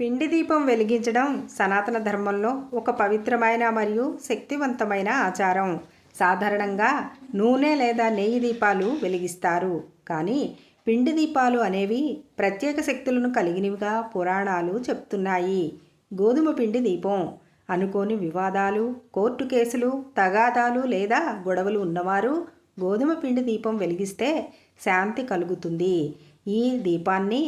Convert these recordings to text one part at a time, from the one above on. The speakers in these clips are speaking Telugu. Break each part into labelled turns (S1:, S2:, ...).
S1: పిండి దీపం వెలిగించడం సనాతన ధర్మంలో ఒక పవిత్రమైన మరియు శక్తివంతమైన ఆచారం. సాధారణంగా నూనె లేదా నెయ్యి దీపాలు వెలిగిస్తారు. కానీ పిండి దీపాలు అనేవి ప్రత్యేక శక్తులను కలిగినవిగా పురాణాలు చెప్తున్నాయి. గోధుమ పిండి దీపం అనుకోని వివాదాలు కోర్టు కేసులు తగాదాలు లేదా గొడవలు ఉన్నవారు గోధుమ పిండి దీపం వెలిగిస్తే శాంతి కలుగుతుంది. ఈ దీపాన్ని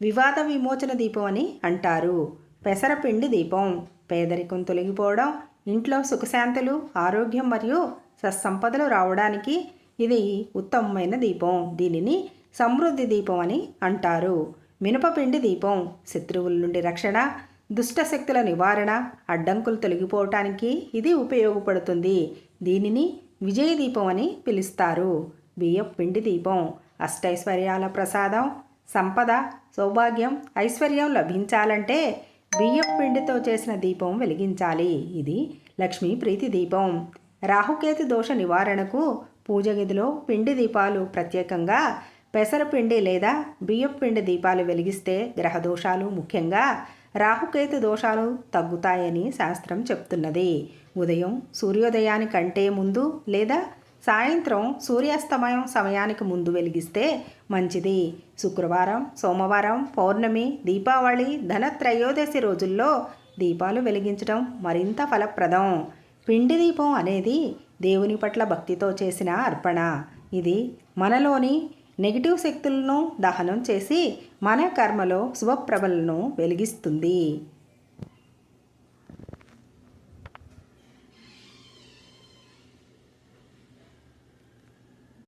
S1: వివాద విమోచన దీపం అని అంటారు. పెసరపిండి దీపం. పేదరికం తొలగిపోవడం ఇంట్లో సుఖశాంతులు ఆరోగ్యం మరియు సత్సంపదలు రావడానికి ఇది ఉత్తమమైన దీపం. దీనిని సమృద్ధి దీపం అని అంటారు. మినపపిండి దీపం. శత్రువుల నుండి రక్షణ దుష్ట శక్తుల నివారణ అడ్డంకులు తొలగిపోవటానికి ఇది ఉపయోగపడుతుంది. దీనిని విజయ దీపం అని పిలుస్తారు. బియ్యం పిండి దీపం. అష్టైశ్వర్యాల ప్రసాదం సంపద సౌభాగ్యం ఐశ్వర్యం లభించాలంటే బియ్యం పిండితో చేసిన దీపం వెలిగించాలి. ఇది లక్ష్మీ ప్రీతి దీపం. రాహుకేతు దోష నివారణకు పూజ గదిలో పిండి దీపాలు ప్రత్యేకంగా పెసరపిండి లేదా బియ్యం పిండి దీపాలు వెలిగిస్తే గ్రహదోషాలు ముఖ్యంగా రాహుకేతు దోషాలు తగ్గుతాయని శాస్త్రం చెప్తున్నది. ఉదయం సూర్యోదయానికంటే ముందు లేదా సాయంత్రం సూర్యాస్తమయం సమయానికి ముందు వెలిగిస్తే మంచిది. శుక్రవారం సోమవారం పౌర్ణమి దీపావళి ధనత్రయోదశి రోజుల్లో దీపాలు వెలిగించడం మరింత ఫలప్రదం. పిండి దీపం అనేది దేవుని పట్ల భక్తితో చేసిన అర్పణ. ఇది మనలోని నెగిటివ్ శక్తులను దహనం చేసి మన కర్మలో శుభప్రభలను వెలిగిస్తుంది.